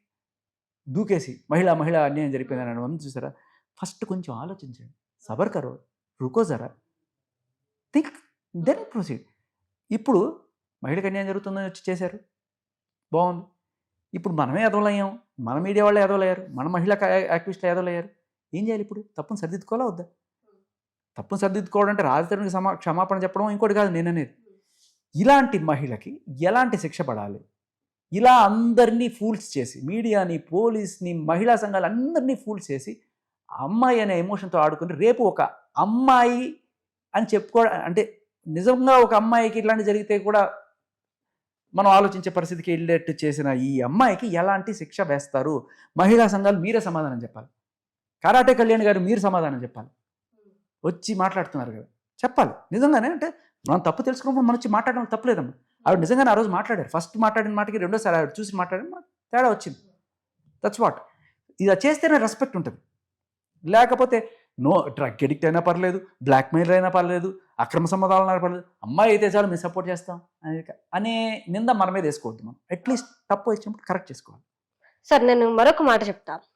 దూకేసి మహిళ మహిళ అన్యాయం జరిపోయిందని అని చూసారా? ఫస్ట్ కొంచెం ఆలోచించండి. సబర్ కరో రుకో జరా. థింక్ దెన్ ప్రొసీడ్ ఇప్పుడు మహిళకు అన్యాయం జరుగుతుందని వచ్చి చేశారు. బాగుంది ఇప్పుడు మనమే ఎదవలయ్యాం మన మీడియా వాళ్ళే ఎదవలయ్యారు మన మహిళా యాక్టివిస్టులు ఎదవలయ్యారు ఏం చేయాలి ఇప్పుడు? తప్పును సరిదిద్దుకోవాలా వద్దా? తప్పును సరిదిద్దుకోవడం అంటే రాజధానికి సమా క్షమాపణ చెప్పడం ఇంకోటి కాదు నేననేది. ఇలాంటి మహిళకి ఎలాంటి శిక్ష పడాలి? ఇలా అందరినీ ఫూల్స్ చేసి మీడియాని పోలీస్ని మహిళా సంఘాలు అందరినీ ఫూల్స్ చేసి అమ్మాయి అనే ఎమోషన్తో ఆడుకుని రేపు ఒక అమ్మాయి అని చెప్పుకోవడం అంటే నిజంగా ఒక అమ్మాయికి ఇట్లాంటి జరిగితే కూడా మనం ఆలోచించే పరిస్థితికి వెళ్ళేట్టు చేసిన ఈ అమ్మాయికి ఎలాంటి శిక్ష వేస్తారు? మహిళా సంఘాలు మీరే సమాధానం చెప్పాలి. కరాటే కళ్యాణ్ గారు మీరు సమాధానం చెప్పాలి. వచ్చి మాట్లాడుతున్నారు కదా. చెప్పాలి. నిజంగానే అంటే మనం తప్పు తెలుసుకోకుండా మనం వచ్చి మాట్లాడడం తప్పలేదమ్మా ఆవిడ నిజంగానే ఆ రోజు మాట్లాడారు. ఫస్ట్ మాట్లాడిన మాటకి రెండోసారి ఆవిడ చూసి మాట్లాడిన తేడా వచ్చింది. దట్స్ వాట్ ఇలా చేస్తేనే రెస్పెక్ట్ ఉంటుంది. లేకపోతే నో డ్రగ్ ఎడిక్ట్ అయినా పర్లేదు బ్లాక్మెయిల్ అయినా పర్లేదు అక్రమ సంబంధాలు అయినా పర్లేదు అమ్మాయి అయితే చాలు మేము సపోర్ట్ చేస్తాం అనే- అనే నింద మన మీద వేసుకోవద్దు మనం. అట్లీస్ట్ తప్పు వచ్చినప్పుడు కరెక్ట్ చేసుకోవాలి. సార్ నేను మరొక మాట చెప్తాను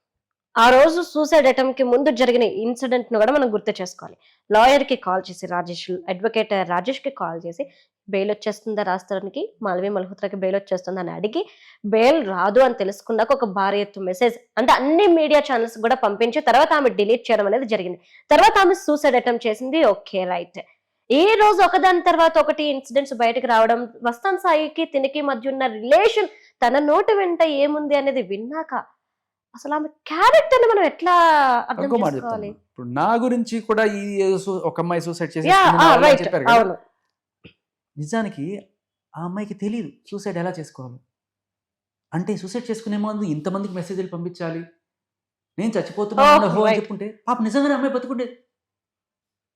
ఆ రోజు సూసైడ్ అటెంప్ట్కి ముందు జరిగిన ఇన్సిడెంట్ను కూడా మనం గుర్తు చేసుకోవాలి. లాయర్కి కాల్ చేసి రాజేష్ అడ్వకేట్ రాజేష్కి కాల్ చేసి బెయిల్ వచ్చేస్తుందా రాస్తానికి? మాల్వి మల్హోత్రాకి బెయిల్ వచ్చేస్తుందా అని అడిగి బెయిల్ రాదు అని తెలుసుకున్నాక ఒక భారీ ఎత్తు మెసేజ్ అంటే అన్ని మీడియా ఛానల్స్ కూడా పంపించి తర్వాత ఆమె డిలీట్ చేయడం అనేది జరిగింది. తర్వాత ఆమె సూసైడ్ అటెంప్ట్ చేసింది. ఓకే రైట్ ఈ రోజు ఒకదాని తర్వాత ఒకటి ఇన్సిడెంట్స్ బయటకు రావడం వస్తాన్ సాయికి తినికి మధ్య ఉన్న రిలేషన్ తన నోటి వెంట ఏముంది అనేది విన్నాక అసలు ఆమె క్యారెక్టర్ మనం ఎట్లా అర్థం చేసుకోవాలి? ఇప్పుడు నా గురించి కూడా ఈ ఒక అమ్మాయి సూసైడ్ చేసి చెప్పారు నిజానికి ఆ అమ్మాయికి తెలియదు సూసైడ్ ఎలా చేసుకోవాలి. అంటే సూసైడ్ చేసుకునే ముందు ఇంతమందికి మెసేజ్లు పంపించాలి? నేను చచ్చిపోతున్నాను హో అని. చెప్పుంటే పాప నిజంగానే అమ్మాయి బతుకుంటే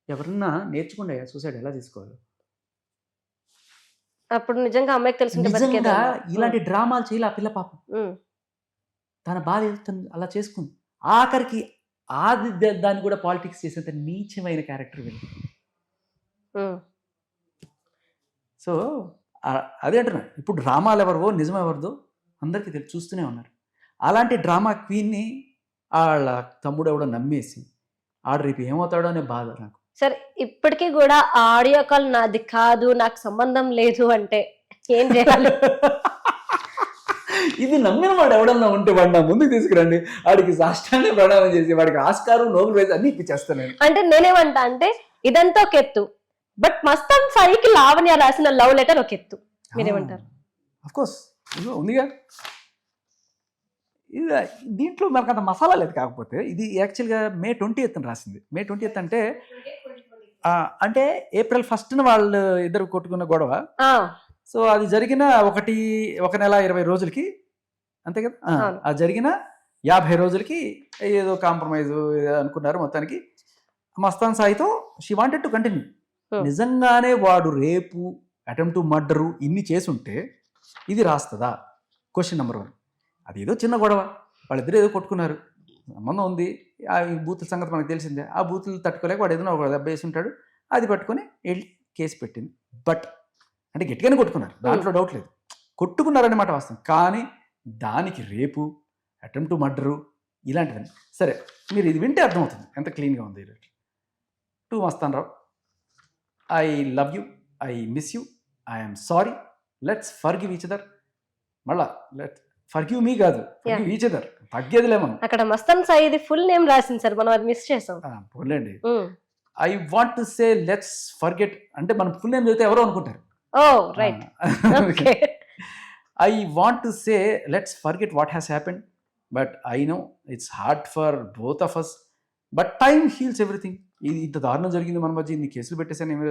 ఎవరన్నా నేర్చుకుండే సూసైడ్ ఎలా చేసుకోవాలి. అప్పుడు నిజంగా అమ్మాయికి బతికేదేమో. ఇలాంటి డ్రామాలు చేయాలి ఆ పిల్ల పాపం. తన బాధ తను అలా చేసుకుంది. ఆఖరికి ఆది దాన్ని కూడా పాలిటిక్స్ చేసేంత నీచమైన క్యారెక్టర్ వీళ్ళు సో అదే అంటున్నా. ఇప్పుడు డ్రామాలు ఎవరివో నిజం ఎవరిదో అందరికీ తెలిసి చూస్తూనే ఉన్నారు. అలాంటి డ్రామా క్వీన్ని వాళ్ళ తమ్ముడు ఎవడో నమ్మేసి ఆడు రేపు ఏమవుతాడో అనే బాధ నాకు. సరే ఇప్పటికీ కూడా ఆడియో కాల్ నాది కాదు నాకు సంబంధం లేదు అంటే ఏం చేయాలి? ఇది నమ్మిన వాడు ఎవడన్నా ఉంటే వాడు నా ముందుకు తీసుకురండి. వాడికి సాష్టాంగ ప్రణామం చేసి వాడికి ఆస్కారం నోబెల్ ప్రైజ్ అన్ని ఇప్పించేస్తాను అంటే నేనేమంటా అంటే ఇదంతా ఒక ఎత్తు. బట్ మస్తాన్ సాయికి లావణ్య రాసిన లవ్ లెటర్ ఒక ఎత్తు. మీరేమంటారు? అఫ్ కోర్స్ ఉందిగా. ఇది దీంట్లో మనకు అంత మసాలా లేదు కాకపోతే ఇది యాక్చువల్గా మే ట్వంటీ ఎత్తున రాసింది. మే ట్వంటీ ఎత్ అంటే అంటే ఏప్రిల్ ఫస్ట్న వాళ్ళు ఇద్దరు కొట్టుకున్న గొడవ. సో అది జరిగిన ఒకటి ఒక నెల ఇరవై రోజులకి అంతే కదా? ఆ, జరిగిన యాభై రోజులకి ఏదో కాంప్రమైజ్ అనుకున్నారు మొత్తానికి. మస్తాన్ సాయితో షీ వాంటెడ్ టు కంటిన్యూ. నిజంగానే వాడు రేపు అటెంప్ట్ మర్డరు ఇన్ని చేసుంటే ఇది రాస్తుందా? క్వశ్చన్ నెంబర్ వన్ అది ఏదో చిన్న గొడవ. వాళ్ళిద్దరు ఏదో కొట్టుకున్నారు. సంబంధం ఉంది. ఆ బూతుల సంగతి మనకు తెలిసిందే. ఆ బూతులు తట్టుకోలేక వాడు ఏదైనా ఒక దెబ్బ వేసి ఉంటాడు. అది పట్టుకొని వెళ్ళి కేసు పెట్టింది. బట్ అంటే గట్టిగానే కొట్టుకున్నారు. దాంట్లో డౌట్ లేదు. కొట్టుకున్నారన్నమాట వాస్తవం. కానీ దానికి రేపు అటెంప్ట్ మర్డరు ఇలాంటివన్నీ. సరే మీరు ఇది వింటే అర్థమవుతుంది ఎంత క్లీన్గా ఉంది to Mastan Rao. I love you I miss you I'm sorry let's forgive each other. మళ్ళా లెట్ ఫర్ గివ్ మీ కాదు ఈచ్ అదర్. తగ్గేదిలే మనం. అక్కడ మస్తాన్ సాయిది ఫుల్ నేమ్ రాసింది సార్ మనం అది మిస్ చేసాం. ఉమ్. I want to say let's forget అంటే మనం ఫుల్ నేమ్ చదివితే ఎవరో అనుకుంటారు. ఓ right. Okay. I want to say let's forget what has happen but I no it's hard for both of us but time heals everything ఇది ఇంత దారుణం జరిగింది మన మధ్య ఇన్ని కేసులు పెట్టేశాను ఏమి?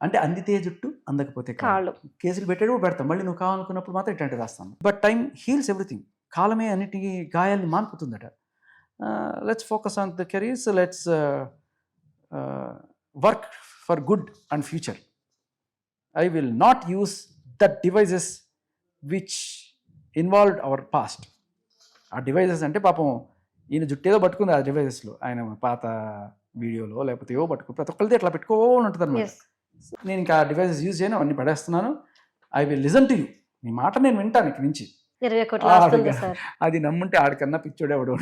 అంటే అందితే జుట్టు అందకపోతే కాళ్ళు కాళ్ళు. కేసులు పెట్టేటప్పుడు పెడతాం. మళ్ళీ నువ్వు కావాలనుకున్నప్పుడు మాత్రం ఇట్లాంటి రాస్తాను. బట్ టైం హీల్స్ ఎవ్రీథింగ్ కాలమే అన్నిటికీ గాయాల్ని మాన్పుతుందట. Let's focus on the careers let's work for good and future I will not use that devices which involved our past ఆ డివైజెస్ అంటే పాపం ఈయన జుట్టేదో పట్టుకుంది ఆ డివైజెస్లో ఆయన పాత వీడియోలో లేకపోతే ఏవో పట్టుకుని ప్రతి ఒక్కరిది అట్లా పెట్టుకోవాలని ఉంటుంది అనమాట నేను ఇంకా ఆ డివైసెస్ యూజ్ చేయను అవన్నీ పడేస్తున్నాను. I will listen to you నీ మాట నేను వింటాను ఇక్కడి నుంచి. అది నమ్ముంటే ఆడికన్నా పిచ్చోడే ఎవడో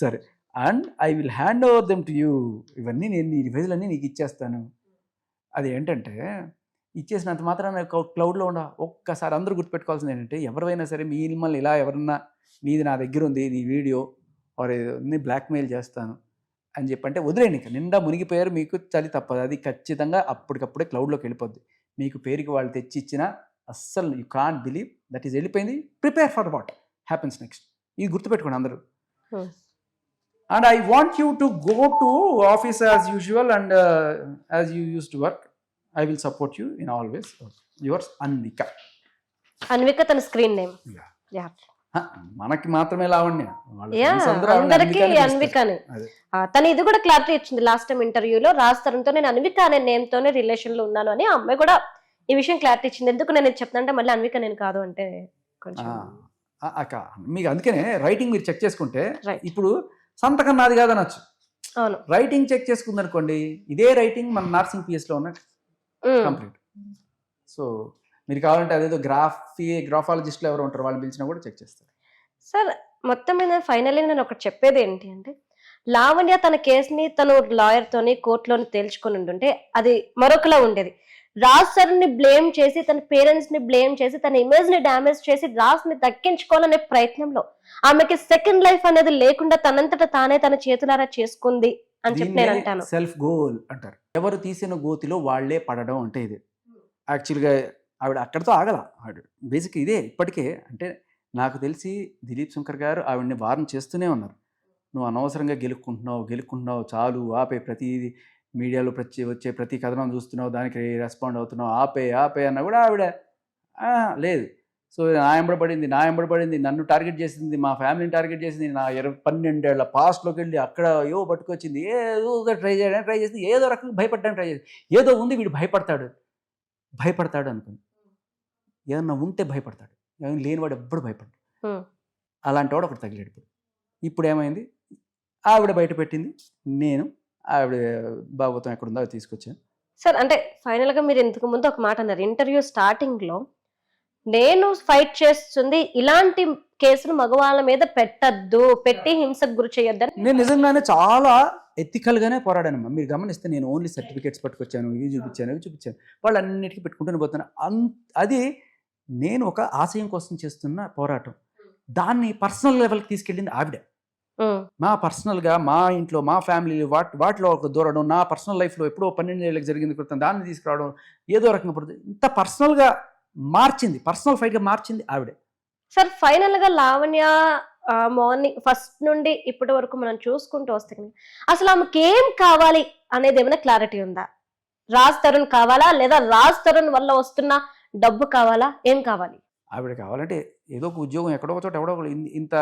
సరే. And I will hand over them to you ఇవన్నీ నేను ఈ డివైజులన్నీ నీకు ఇచ్చేస్తాను. అది ఏంటంటే ఇచ్చేసినంత మాత్రాన క్లౌడ్లో ఉండ ఒక్కసారి అందరూ గుర్తుపెట్టుకోవాల్సింది ఏంటంటే ఎవరైనా సరే మీ మిమ్మల్ని ఇలా ఎవరన్నా నీది నా దగ్గర ఉంది నీ వీడియో ఆర్ బ్లాక్మెయిల్ చేస్తాను అని చెప్పంటే వదిలేండి ఇక. నిండా మునిగిపోయారు మీకు చలి తప్పదు. అది ఖచ్చితంగా అప్పటికప్పుడే క్లౌడ్లోకి వెళ్ళిపోద్ది. మీకు పేరుకి వాళ్ళు తెచ్చి ఇచ్చిన అస్సలు you can't believe that is వెళ్ళిపోయింది. Prepare for what happens next. ఇది గుర్తుపెట్టుకోండి అందరూ. Hmm. And I want you to go to office as usual and as you use to work. I will support you in always yours Anvika Anvika తన screen name Yeah. Yeah మనకి మాత్రమే లావణ్య. అందరికి అన్విక అని అన్వికనే తను ఇది కూడా క్లారిటీ ఇచ్చింది last time ఇంటర్వ్యూలో రాస్తారంతో నేను అన్విక అనే నేమ్ తోనే రిలేషన్లో ఉన్నాను అని ఆ అమ్మాయి కూడా ఈ విషయం క్లారిటీ ఇచ్చింది. ఎందుకు నేను ఇది చెప్తానంటే మళ్ళీ అన్విక నేను కాదు అంటే కొంచెం అక్క మీకు అందుకనే రైటింగ్ మీరు చెక్ చేసుకుంటే. ఇప్పుడు సంతకం నాది కాదనొచ్చు. అవును. రైటింగ్ చెక్ చేసుకుంది అనుకోండి ఇదే రైటింగ్ మన నార్సింగ్ పిఎస్లో ఉన్న. కంప్లీట్. సో మీరు కావాలంటే అదేదో గ్రాఫీ గ్రాఫాలజిస్ట్లు ఎవరు ఉంటారు వాళ్ళు పిలిచినా కూడా చెక్ చేస్తారు. సార్ మొత్తం మీద ఫైనల్లీ నేను ఒకటి చెప్పేది ఏంటి అంటే లావణ్య తన కేసుని తను లాయర్ తోని కోర్టులోని తేల్చుకొని ఉంటుంటే అది మరొకలా ఉండేది. రాజ్ సార్ని బ్లేమ్ చేసి తన పేరెంట్స్ని బ్లేమ్ చేసి తన ఇమేజ్ని డ్యామేజ్ చేసి రాజ్ని దక్కించుకోవాలనే ప్రయత్నంలో ఆమెకి సెకండ్ లైఫ్ అనేది లేకుండా తనంతట తానే తన చేతులారా చేసుకుంది. అని చెప్పి నేను అంటాను సెల్ఫ్ గోల్ అంటారు. ఎవరు తీసిన గోతిలో వాళ్ళే పడడం అంటే ఇది. యాక్చువల్గా ఆవిడ అక్కడితో ఆగల. ఆవిడ బేసిక్ ఇదే. ఇప్పటికే అంటే నాకు తెలిసి దిలీప్ శంకర్ గారు ఆవిడని వారం చేస్తూనే ఉన్నారు. నువ్వు అనవసరంగా గెలుక్కుంటున్నావు గెలుక్కుంటున్నావు చాలు ఆపే ప్రతిదీ మీడియాలో ప్రతి వచ్చే ప్రతి కథనం చూస్తున్నావు దానికి రెస్పాండ్ అవుతున్నావు ఆపే ఆపే అన్న కూడా ఆవిడ "ఆ, లేదు. సో నా ఎంబడబడింది నా ఎంబడబడింది నన్ను టార్గెట్ చేసింది మా ఫ్యామిలీని టార్గెట్ చేసింది నా ఇరవై పన్నెండేళ్ళ పాస్ట్లోకి వెళ్ళి అక్కడ ఏవో పట్టుకొచ్చింది ఏదో ట్రై చేయడానికి ట్రై చేసింది ఏదో రకంగా భయపడడానికి ట్రై చేసింది. ఏదో ఉంది వీడు భయపడతాడు భయపడతాడు అనుకుంది ఏదన్నా ఉంటే భయపడతాడు. ఏమైనా లేనివాడు ఎప్పుడు భయపడతాడు Hmm. అలాంటి వాడు ఒకటి తగిలాడు ఇప్పుడు. ఇప్పుడు ఏమైంది? ఆవిడ బయట పెట్టింది నేను ఆవిడ భాగవతం ఎక్కడుందో అది తీసుకొచ్చాను. సార్ అంటే ఫైనల్గా మీరు ఇంతకు ముందు ఒక మాట అన్నారు. ఇంటర్వ్యూ స్టార్టింగ్లో నేను ఫైట్ చేస్తుంది ఇలాంటి కేసులు మగవాళ్ళ మీద పెట్టద్దు పెట్టి హింసకు గురి చేయొద్దని. నేను నిజంగానే చాలా ఎథికల్గానే పోరాడానమ్మా. మీరు గమనిస్తే నేను ఓన్లీ సర్టిఫికేట్స్ పట్టుకొచ్చాను ఇవి చూపించాను ఇవి చూపించాను. వాళ్ళు అన్నిటికీ పెట్టుకుంటూనే పోతాను అన్ అది నేను ఒక ఆశయం కోసం చేస్తున్న పోరాటం. దాన్ని పర్సనల్ లెవెల్కి తీసుకెళ్ళింది ఆవిడ. మా పర్సనల్గా మా ఇంట్లో మా ఫ్యామిలీ వాటి వాటిలో ఒక దూరడం నా పర్సనల్ లైఫ్లో ఎప్పుడో పన్నెండు ఏళ్ళకి జరిగింది క్రితం దాన్ని తీసుకురావడం ఏదో రకంగా పడుతుంది. ఇంత పర్సనల్గా మార్చింది పర్సనల్ ఫైట్గా మార్చింది ఆవిడే. సార్ ఫైనల్గా లావణ్య మార్నింగ్ ఫస్ట్ నుండి ఇప్పటి వరకు మనం చూసుకుంటూ వస్తే అసలు ఆమెకి ఏం కావాలి అనేది ఏమైనా క్లారిటీ ఉందా? రాజ్ తరుణ్ కావాలా లేదా రాజ్ తరుణ్ వల్ల వస్తున్న డబ్బు కావాలా? ఏం కావాలి? ఆవిడ కావాలంటే ఏదో ఒక ఉద్యోగం ఎక్కడో ఒక చోట ఎవడో ఇంత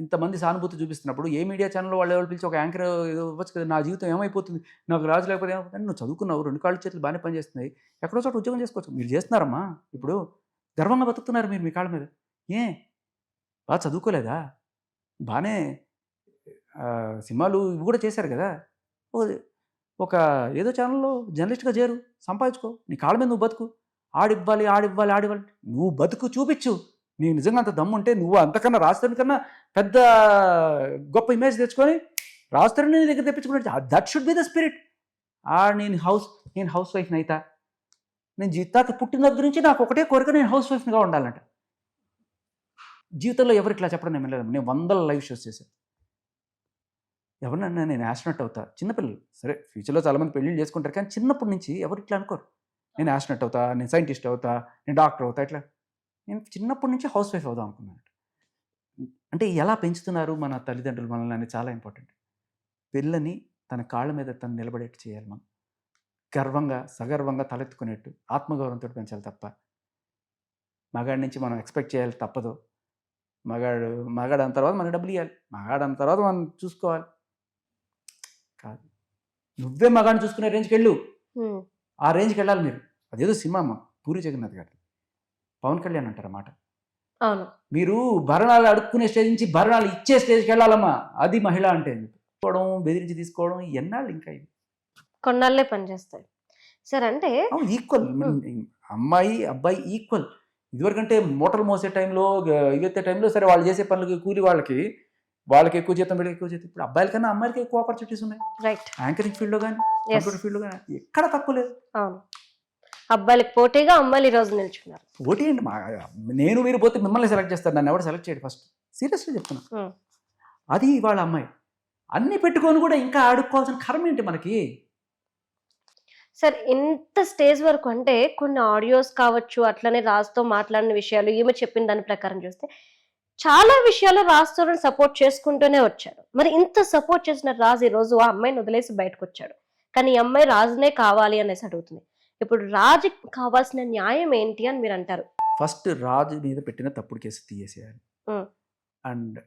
ఇంతమంది సానుభూతి చూపిస్తున్నప్పుడు ఏ మీడియా ఛానల్ వాళ్ళు ఎవరు పిలిచి ఒక యాంకర్ ఏదో ఇవ్వచ్చు కదా నా జీవితం ఏమైపోతుంది నాకు రాజు లేకపోతే ఏమైపోతుంది నువ్వు చదువుకున్నావు రెండు కాళ్ళు చేతులు బాగానే పనిచేస్తున్నాయి ఎక్కడో చోట ఉద్యోగం చేసుకోవచ్చు. మీరు చేస్తున్నారమ్మా. ఇప్పుడు గర్వంగా బతుకుతున్నారు మీరు మీ కాళ్ళ మీద. ఏ? బాగా చదువుకోలేదా? బాగానే సినిమాలు ఇవి కూడా చేశారు కదా. ఒక ఏదో ఛానల్లో జర్నలిస్ట్గా చేరు సంపాదించుకో. నీ కాళ్ళ మీద నువ్వు బతుకు. ఆడివ్వాలి ఆడివ్వాలి ఆడివ్వాలి. నువ్వు బతుకు చూపించు. నీకు నిజంగా అంత దమ్ము ఉంటే నువ్వు అంతకన్నా రాస్తాను కన్నా పెద్ద గొప్ప ఇమేజ్ తెచ్చుకొని రాస్తాను నీ దగ్గర తెప్పించుకున్నట్టు that should be the spirit ఆ నేను హౌస్ నేను హౌస్ వైఫ్ని అయితా. నేను జీతాక పుట్టిన దగ్గర నుంచి నాకు ఒకటే కోరిక నేను హౌస్ వైఫ్గా ఉండాలంట. జీవితంలో ఎవరు ఇట్లా చెప్పడం నేను లేదు నేను వందల లైవ్ షోస్ చేశాను ఎవరినన్నా నేను యాస్ట్రనట్ అవుతా. చిన్నపిల్లలు. సరే ఫ్యూచర్లో చాలామంది పెళ్ళిళ్ళు చేసుకుంటారు కానీ చిన్నప్పటి నుంచి ఎవరు ఇట్లా అనుకోరు. నేను యాస్ట్రనట్ అవుతా నేను సైంటిస్ట్ అవుతా నేను డాక్టర్ అవుతా ఇట్లా. నేను చిన్నప్పటి నుంచి హౌస్ వైఫ్ అవుదాం అనుకున్నాను. అంటే ఎలా పెంచుతున్నారు మన తల్లిదండ్రులు మనల్ని అనేది చాలా ఇంపార్టెంట్. పిల్లని తన కాళ్ళ మీద తను నిలబడేట్టు చేయాలి మనం. గర్వంగా సగర్వంగా తలెత్తుకునేట్టు ఆత్మగౌరవంతో పెంచాలి తప్ప. మగాడి నుంచి మనం ఎక్స్పెక్ట్ చేయాలి తప్పదు. మగాడు మగాడు అన్న తర్వాత మనకి డబ్బులు ఇవ్వాలి మగాడు అన్న తర్వాత మనం చూసుకోవాలి. కాదు. నువ్వే మగాడిని చూసుకునే రేంజ్కి వెళ్ళు. ఆ రేంజ్కి వెళ్ళాలి మీరు. అదేదో సినిమా అమ్మ. పూరి జగన్నాథ్ గారి పవన్ కళ్యాణ్ అంటారు అన్నమాట. అవును. మీరు భరణాలు అడుక్కునే స్టేజ్ నుంచి భరణాలు ఇచ్చే స్టేజ్కి వెళ్ళాలమ్మా. అది మహిళ అంటే తీసుకోవడం బెదిరించి తీసుకోవడం ఎన్నాళ్ళు ఇంకా ఇవి కొన్నాళ్ళే పనిచేస్తాయి. సార్ అంటే అవును ఈక్వల్ అమ్మాయి అబ్బాయి ఈక్వల్ ఇదివరకంటే మూటలు మోసే టైంలో ఇవెత్తే టైంలో సరే వాళ్ళు చేసే పనులకి కూలి వాళ్ళకి వాళ్ళకి ఎక్కువ జీతం వీళ్ళకి ఎక్కువ జీతం. ఇప్పుడు అబ్బాయిల కన్నా అమ్మాయిలకి ఎక్కువ ఆపర్చునిటీస్ ఉన్నాయి. రైట్ యాంకరింగ్ ఫీల్డ్లో కానీ ఎస్ కంప్యూటర్ ఫీల్డ్లో కానీ ఎక్కడ తక్కువ లేదు. అవును. అబ్బాయిలకు పోటీగా అమ్మాయిలు ఈ రోజు నిల్చున్నారు. పోటీ అండి మా నేను మీరు పోతే మిమ్మల్ని సెలెక్ట్ చేస్తారు. నన్ను ఎవరు సెలెక్ట్ చేయడు ఫస్ట్ సీరియస్గా చెప్తున్నా. అది వాళ్ళ అమ్మాయి. అన్ని పెట్టుకొని కూడా ఇంకా ఆడుకోవాల్సిన కర్మ ఏంటి మనకి? సార్ ఇంత స్టేజ్ వరకు అంటే కొన్ని ఆడియోస్ కావచ్చు అట్లనే రాజుతో మాట్లాడిన విషయాలు ఈమె చెప్పిన దాని ప్రకారం చూస్తే చాలా విషయాలు రాజుతో సపోర్ట్ చేసుకుంటూనే వచ్చాడు మరి ఇంత సపోర్ట్ చేసిన రాజు ఈ రోజు ఆ అమ్మాయిని వదిలేసి బయటకు వచ్చాడు. కానీ ఈ అమ్మాయి రాజునే కావాలి అనేసి అడుగుతుంది. ఇప్పుడు రాజుకి కావాల్సిన న్యాయం ఏంటి అని మీరు అంటారు. ఫస్ట్ రాజు మీద పెట్టిన తప్పుడు కేసు తీయేసేయాలి. అండ్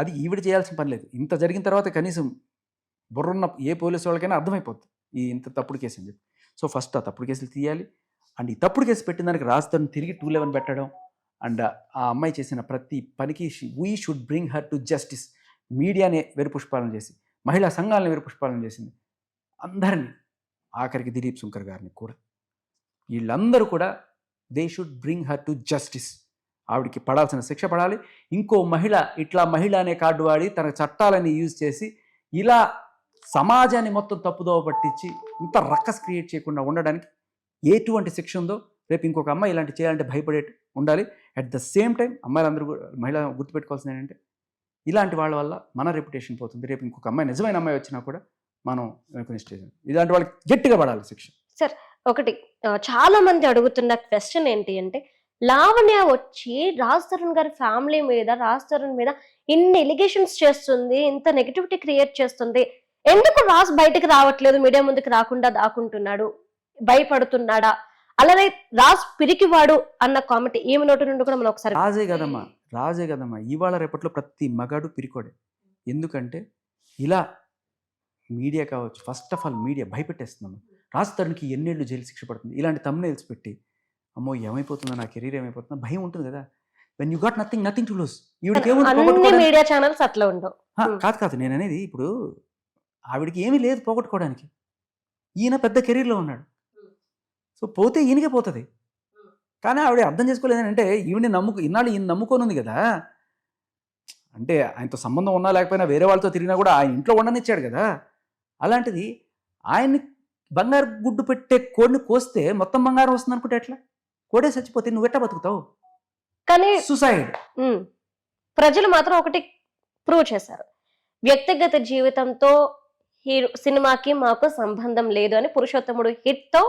అది ఈవిడ చేయాల్సిన పని లేదు. ఇంత జరిగిన తర్వాత కనీసం బుర్రున్న ఏ పోలీసు వాళ్ళకైనా అర్థమైపోద్ది. ఈ ఇంత తప్పుడు కేసు అని చెప్పి. సో ఫస్ట్ ఆ తప్పుడు కేసులు తీయాలి. అండ్ ఈ తప్పుడు కేసు పెట్టిన దానికి రాజుతో తిరిగి టూ లెవెన్ పెట్టడం. అండ్ ఆ అమ్మాయి చేసిన ప్రతి పనికి we should bring her to justice మీడియానే వెరుపుష్పాలన చేసి మహిళా సంఘాలను వెరుపుష్పాలన చేసింది. అందరినీ ఆఖరికి దిలీప్ శంకర్ గారిని కూడా. వీళ్ళందరూ కూడా they should bring her to justice ఆవిడకి పడాల్సిన శిక్ష పడాలి. ఇంకో మహిళ ఇట్లా మహిళ అనే కార్డు వాడి తన చట్టాలని యూజ్ చేసి ఇలా సమాజాన్ని మొత్తం తప్పుదోవ పట్టించి ఇంత రక్కస్ క్రియేట్ చేయకుండా ఉండడానికి ఎటువంటి శిక్ష ఉందో రేపు ఇంకొక అమ్మాయి ఇలాంటి చేయాలంటే భయపడే ఉండాలి. అట్ ద సేమ్ టైం అమ్మాయిలందరూ కూడా మహిళ గుర్తుపెట్టుకోవాల్సింది ఏంటంటే ఇలాంటి వాళ్ళ వల్ల మన రెప్యుటేషన్ పోతుంది. రేపు ఇంకొక అమ్మాయి నిజమైన అమ్మాయి వచ్చినా కూడా మనం స్టేజ్ ఇలాంటి వాళ్ళకి గట్టిగా పడాలి శిక్ష. ఒకటి ఆ, చాలా మంది అడుగుతున్న క్వశ్చన్ ఏంటి అంటే లావణ్య వచ్చి రాజ్ తరుణ్ గారి ఫ్యామిలీ మీద రాజ్ తరుణ్ మీద ఇన్ని ఎలిగేషన్స్ చేస్తుంది ఇంత నెగిటివిటీ క్రియేట్ చేస్తుంది. ఎందుకు రాజ్ బయటకు రావట్లేదు మీడియా ముందుకు రాకుండా దాక్కుంటున్నాడు? భయపడుతున్నాడా? అలానే రాజ్ పిరికివాడు అన్న కామెంట్ ఈమె నోటి నుండి కూడా మనం ఒకసారి రాజే కదమ్మా రాజే కదమ్మా. ఇవాళ రేపట్లో ప్రతి మగాడు పిరికోడే. ఎందుకంటే ఇలా మీడియా కావచ్చు ఫస్ట్ ఆఫ్ ఆల్ మీడియా భయపెట్టేస్తుందమ్మా రాజు తరుణ్కి ఎన్నేళ్ళు జైలు శిక్ష పడుతుంది. ఇలాంటి తమ్నేల్స్ పెట్టి అమ్మో ఏమైపోతుందో నా కెరీర్ ఏమైపోతుందో భయం ఉంటుంది కదా. When you got nothing nothing to lose? Media channels అట్లా ఉండవు. కాదు కాదు. నేను అనేది ఇప్పుడు ఆవిడకి ఏమీ లేదు పోగొట్టుకోవడానికి. ఈయన పెద్ద కెరీర్లో ఉన్నాడు. సో పోతే ఈయనకే పోతుంది. కానీ ఆవిడ అర్థం చేసుకోలేదు అంటే ఈవిని నమ్ముకు ఇన్నాళ్ళు ఈయన నమ్ముకొని ఉంది కదా. అంటే ఆయనతో సంబంధం ఉన్నా లేకపోయినా వేరే వాళ్ళతో తిరిగినా కూడా ఆయన ఇంట్లో ఉండనిచ్చాడు కదా. అలాంటిది ఆయన్ని బంగారు గుడ్డు పెట్టే కోడిని కోస్తే మొత్తం బంగారం వస్తుంది అనుకుంటే ఎట్లా? కోడే చచ్చిపోతే నువ్వు ఎట్టా బతుకుతావు? కానీ సుసైడ్. ప్రజలు మాత్రం ఒకటి ప్రూవ్ చేశారు. వ్యక్తిగత జీవితంతో హీరో సినిమాకి మాకు సంబంధం లేదు అని పురుషోత్తముడు హిట్తో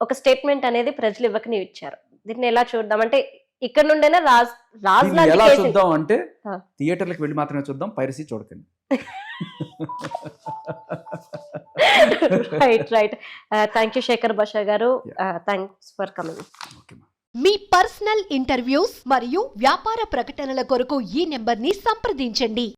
ఒక స్టేట్మెంట్ అనేది ప్రజలు ఇవ్వకని ఇచ్చారు. దీన్ని ఎలా చూద్దాం? అంటే ఇక్కడ నుండైనా రాజ్ రాజ్ ఎలా చూద్దాం అంటే. థియేటర్లకు వెళ్ళి మాత్రమే చూద్దాం పైరసీ చూడకండి. Right right thank you Shekhar Basha garu thanks for coming me personal interviews మరియు వ్యాపార ప్రకటనల కొరకు ఈ నెంబర్ని సంప్రదించండి.